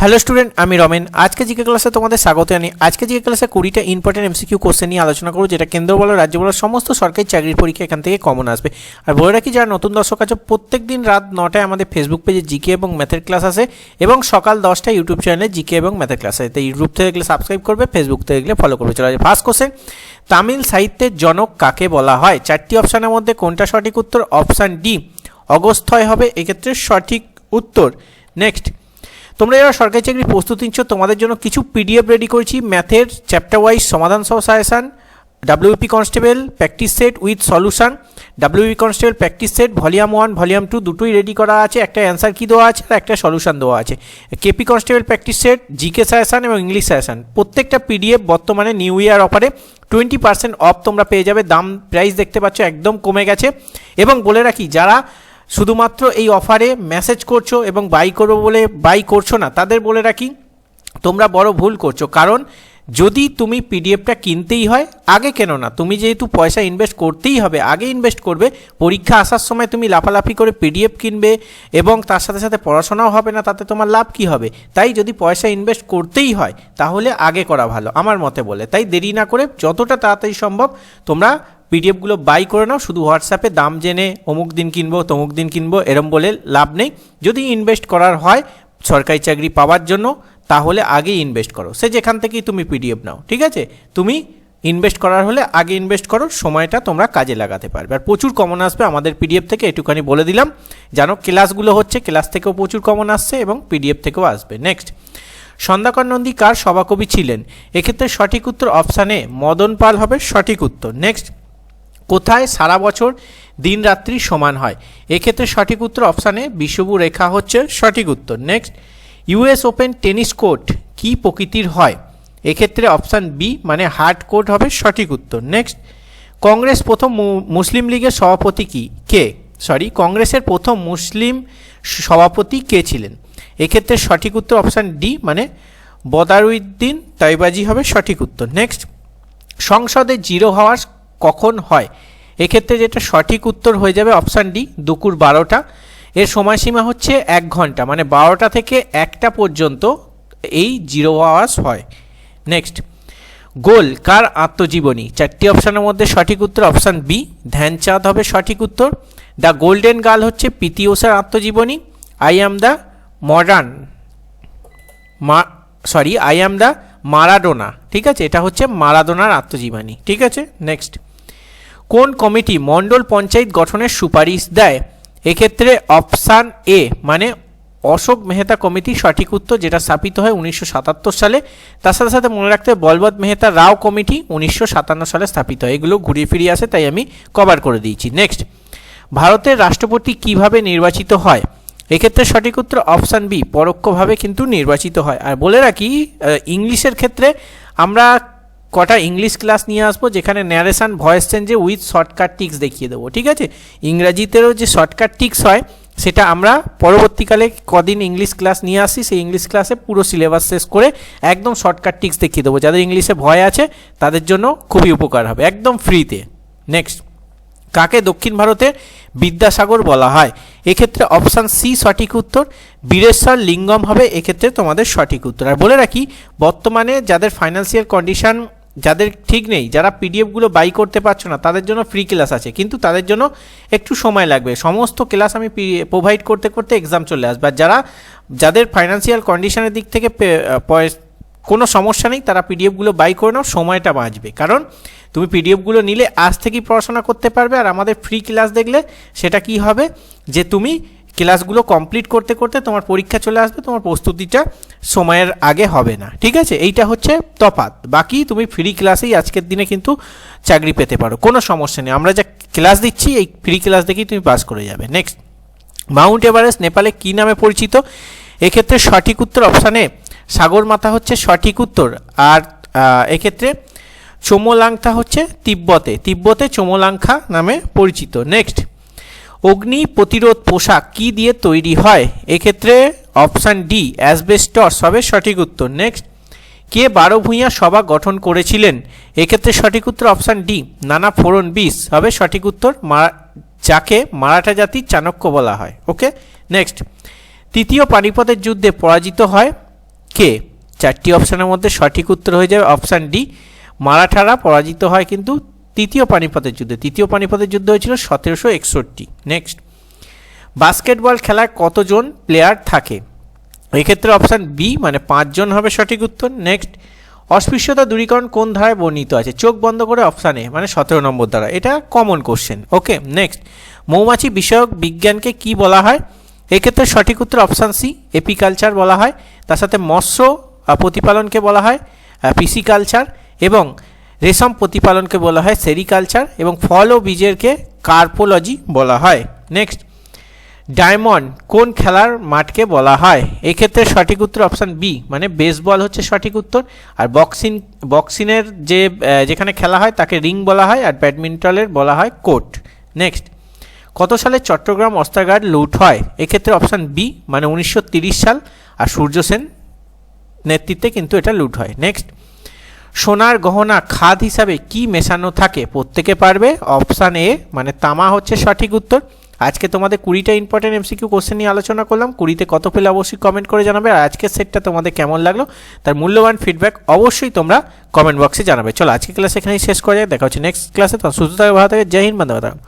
Hello student আমি রমেন। আজকে GK ক্লাসে তোমাদের স্বাগত জানি আজকে জিকে ক্লাসে কুড়িটা ইম্পর্টেন্ট এমসিকিউ কোশ্চেন নিয়ে আলোচনা করব, যেটা কেন্দ্র বলো, রাজ্য বলো, সমস্ত সরকারি চাকরির পরীক্ষা এখান থেকে কমন আসবে। আর বলে রাখি, যারা নতুন দর্শক আছে প্রত্যেক দিন রাত নটায় আমাদের ফেসবুক পেজে জিকে এবং ম্যাথের ক্লাস আসে, এবং সকাল দশটায় ইউটিউব চ্যানেলে জিকে এবং ম্যাথের ক্লাস আসে। তাই ইউটিউব থেকে গেলে সাবস্ক্রাইব করবে ফেসবুক থেকে গেলে ফলো করবে। চলো ফার্স্ট কোশ্চেন তামিল সাহিত্যের জনক কাকে বলা হয়? চারটি অপশানের মধ্যে কোনটা সঠিক উত্তর? অপশান ডি অগস্থয় হবে, এক্ষেত্রে সঠিক উত্তর। নেক্সট তোমরা যারা সরকারি চাকরি প্রস্তুতি নিচ্ছ, তোমাদের জন্য কিছু পিডিএফ রেডি করেছি। ম্যাথের চ্যাপ্টার ওয়াইজ সমাধান সহ suggestion WP constable practice set with solution WP constable practice set volume one volume two দুটোই রেডি করা আছে। একটা অ্যান্সার কি দেওয়া আছে আর একটা সলিউশন দেওয়া আছে। KP constable practice set GK suggestion এবং ইংলিশ সাজেশান প্রত্যেকটা পিডিএফ বর্তমানে নিউ ইয়ার অফারে টোয়েন্টি পার্সেন্ট অফ তোমরা পেয়ে যাবে। দাম প্রাইস দেখতে পাচ্ছ একদম কমে গেছে। এবং বলে রাখি, যারা শুধুমাত্র এই অফারে মেসেজ করছ এবং বাই করব বলে বাই করছ না, তাদের বলে রাখি, তোমরা বড় ভুল করছ। কারণ যদি তুমি পিডিএফটা কিনতেই হয়, আগে কেন না? তুমি যেহেতু পয়সা ইনভেস্ট করতেই হবে, আগে ইনভেস্ট করবে, পরীক্ষা আসার সময় তুমি লাফালাফি করে পিডিএফ কিনবে এবং তার সাথে সাথে পড়াশোনাও হবে না, তাতে তোমার লাভ কি হবে? তাই যদি পয়সা ইনভেস্ট করতেই হয়, তাহলে আগে করা ভালো, আমার মতে বলে। তাই দেরি না করে যতটা তাড়াতাড়ি সম্ভব তোমরা পিডিএফগুলো বাই করে নাও, শুধু হোয়াটসঅ্যাপে দাম জেনে অমুক দিন কিনবো, তমুক দিন কিনবো, এরম বলে লাভ নেই। যদি ইনভেস্ট করার হয় সরকারি চাকরি পাওয়ার জন্য, তাহলে আগে ইনভেস্ট করো। সে যেখান থেকেই তুমি পিডিএফ নাও, ঠিক আছে? তুমি ইনভেস্ট করার হলে আগে ইনভেস্ট করো, সময়টা তোমরা কাজে লাগাতে পারবে। আর প্রচুর কমন আসবে আমাদের পিডিএফ থেকে একটুখানি বলে দিলাম। জানো, ক্লাসগুলো হচ্ছে, ক্লাস থেকেও প্রচুর কমন আসছে এবং পিডিএফ থেকেও আসবে। নেক্সট সন্ধ্যাকর নন্দী কার সভাকবি ছিলেন? এক্ষেত্রে সঠিক উত্তর অপশানে মদন পাল হবে সঠিক উত্তর। নেক্সট কোথায় সারা বছর দিন রাত্রি সমান হয়? এক্ষেত্রে সঠিক উত্তর অপশানে বিষুবু রেখা হচ্ছে সঠিক উত্তর। Next US open tennis court কী প্রকৃতির হয়? এক্ষেত্রে অপশান বি মানে হার্ড কোর্ট হবে সঠিক উত্তর। নেক্সট কংগ্রেস প্রথম মুসলিম লীগের সভাপতি কি? কে? সরি কংগ্রেসের প্রথম মুসলিম সভাপতি কে ছিলেন? এক্ষেত্রে সঠিক উত্তর অপশান ডি মানে বদারুদ্দিন তাইবাজি হবে সঠিক উত্তর। নেক্সট সংসদে জিরো হওয়ার কখন হয়? এক্ষেত্রে যেটা সঠিক উত্তর হয়ে যাবে অপশান ডি, দুপুর বারোটা। এর সময়সীমা হচ্ছে এক ঘণ্টা মানে বারোটা থেকে একটা পর্যন্ত এই জিরো আওয়ার্স হয়। নেক্সট গোল, কার আত্মজীবনী? চারটি অপশানের মধ্যে সঠিক উত্তর অপশান বি, ধ্যানচাঁদ হবে সঠিক উত্তর। দ্য গোল্ডেন গার্ল হচ্ছে পিটি ওষার আত্মজীবনী। আই অ্যাম দ্য মডার্ন মা, sorry, I am the Maradona. ঠিক আছে? এটা হচ্ছে মারাডোনার আত্মজীবনী। ঠিক আছে? নেক্সট কোন কমিটি মণ্ডল পঞ্চায়েত গঠনের সুপারিশ দেয়? এক্ষেত্রে অপশান এ মানে অশোক মেহতা কমিটি সঠিক উত্তর, যেটা স্থাপিত হয় উনিশশো সাতাত্তর সালে। তার সাথে সাথে মনে রাখতে বলবৎ মেহতা রাও কমিটি উনিশশো সাতান্ন সালে স্থাপিত হয়। এগুলো ঘুরিয়ে ফিরিয়ে আসে, তাই আমি কভার করে দিয়েছি। নেক্সট ভারতের রাষ্ট্রপতি কীভাবে নির্বাচিত হয়? এক্ষেত্রে সঠিক উত্তর অপশান বি, পরোক্ষভাবে কিন্তু নির্বাচিত হয়। আর বলে রাখি ইংলিশের ক্ষেত্রে আমরা কটা ইংলিশ ক্লাস নিয়ে আসব, যেখানে ন্যারেশান ভয়েস চেঞ্জে উইথ শর্টকাট টিক্স দেখিয়ে দেবো, ঠিক আছে? ইংরাজিতেও যে শর্টকাট টিক্স হয়, সেটা আমরা পরবর্তীকালে কদিন ইংলিশ ক্লাস নিয়ে আসি, সেই ইংলিশ ক্লাসে পুরো সিলেবাস শেষ করে একদম শর্টকাট টিক্স দেখিয়ে দেবো। যাদের ইংলিশে ভয় আছে, তাদের জন্য খুবই উপকার হবে, একদম ফ্রিতে নেক্সট কাকে দক্ষিণ ভারতের বিদ্যাসাগর বলা হয়? এক্ষেত্রে অপশান সি সঠিক উত্তর, বীরেশ্বর লিঙ্গম হবে, এক্ষেত্রে তোমাদের সঠিক উত্তর। আর বলে রাখি, বর্তমানে যাদের ফাইন্যান্সিয়াল কন্ডিশন যাদের ঠিক নেই, যারা পিডিএফগুলো বাই করতে পারছ না, তাদের জন্য ফ্রি ক্লাস আছে। কিন্তু তাদের জন্য একটু সময় লাগবে। সমস্ত ক্লাস আমি প্রোভাইড করতে করতে এক্সাম চলে আসবে। আর যারা, যাদের ফাইন্যান্সিয়াল কন্ডিশনের দিক থেকে কোনো সমস্যা নেই, তারা পিডিএফগুলো বাই করে নাও, সময়টা বাঁচবে। কারণ তুমি পিডিএফগুলো নিলে আজ থেকেই পড়াশোনা করতে পারবে, আর আমাদের ফ্রি ক্লাস দেখলে সেটা কি হবে? যে তুমি ক্লাসগুলো কমপ্লিট করতে করতে তোমার পরীক্ষা চলে আসবে, তোমার প্রস্তুতিটা সময়ের আগে হবে না, ঠিক আছে? এইটা হচ্ছে তফাৎ। বাকি তুমি ফ্রি ক্লাসেই আজকের দিনে কিন্তু চাকরি পেতে পারো, কোনো সমস্যা নেই। আমরা যা ক্লাস দিচ্ছি, এই ফ্রি ক্লাস দেখেই তুমি পাস করে যাবে। নেক্সট মাউন্ট এভারেস্ট নেপালে কী নামে পরিচিত? এক্ষেত্রে সঠিক উত্তর অপশানে সাগর মাথা হচ্ছে সঠিক উত্তর। আর এক্ষেত্রে চোমোলাংথা হচ্ছে তিব্বতে তিব্বতে চোমোলাংখা নামে পরিচিত। নেক্সট অগ্নি প্রতিরোধ পোশাক কি দিয়ে তৈরি হয়? এক্ষেত্রে অপশান ডি, অ্যাসবেস্টস হবে সঠিক উত্তর। নেক্সট, কে বারো ভূঁইয়া সভা গঠন করেছিলেন? এক্ষেত্রে সঠিক উত্তর অপশান ডি, নানা ফোরন বিষ হবে সঠিক উত্তর যাকে মারাঠা জাতির চাণক্য বলা হয়। ওকে? নেক্সট, তৃতীয় পানিপথের যুদ্ধে পরাজিত হয় কে? চারটি অপশানের মধ্যে সঠিক উত্তর হয়ে যাবে অপশান ডি, মারাঠারা পরাজিত হয় কিন্তু তৃতীয় পানিপথের যুদ্ধে। তৃতীয় পানিপথের যুদ্ধ হয়েছিল সতেরোশো একষট্টি। নেক্সট বাস্কেটবল খেলায় কতজন প্লেয়ার থাকে? এক্ষেত্রে অপশান বি মানে পাঁচজন হবে সঠিক উত্তর। নেক্সট অস্পৃশ্যতা দূরীকরণ কোন ধারায় বর্ণিত আছে? চোখ বন্ধ করে অপশান এ মানে সতেরো নম্বর দ্বারা এটা কমন কোশ্চেন ওকে নেক্সট মৌমাছি বিষয়ক বিজ্ঞানকে কি বলা হয়? এক্ষেত্রে সঠিক উত্তর অপশান সি এপিকালচার বলা হয়। তার সাথে মৎস্য প্রতিপালনকে বলা হয় পিসিকালচার এবং রেশম প্রতিপালনকে বলা হয় সেরিকালচার এবং ফল ও বীজেরকে কার্পোলজি বলা হয়। নেক্সট ডায়মন্ড কোন খেলার মাঠকে বলা হয়? এক্ষেত্রে সঠিক উত্তর অপশান বি মানে বেসবল হচ্ছে সঠিক উত্তর। আর বক্সিং বক্সিংয়ের যে যেখানে খেলা হয় তাকে রিং বলা হয় আর ব্যাডমিন্টনের বলা হয় কোর্ট। নেক্সট কত সালে চট্টগ্রাম অস্ত্রাগার লুট হয়? এক্ষেত্রে অপশান বি মানে উনিশশো সাল। আর সূর্য সেন নেতৃত্বে কিন্তু এটা লুট হয়। নেক্সট সোনার গহনা খাদ হিসাবে কি মেশানো থাকে প্রত্যেকে পারবে? অপশান এ মানে তামা হচ্ছে সঠিক উত্তর। আজকে তোমাদের কুড়িটা ইম্পর্টেন্ট এমসিকিউ কোশ্চেন নিয়ে আলোচনা করলাম। কুড়িতে কত পেলে অবশ্যই কমেন্ট করে জানাবে। আর আজকের সেটটা তোমাদের কেমন লাগল? তার মূল্যবান ফিডব্যাক অবশ্যই তোমরা কমেন্ট বক্সে জানাবে। চলো আজকে ক্লাস এখানেই শেষ করা যায় দেখা হচ্ছে নেক্সট ক্লাসে তো সুস্থ থাকবে ভালো থাকে। জয় হিন্দ বন্ধু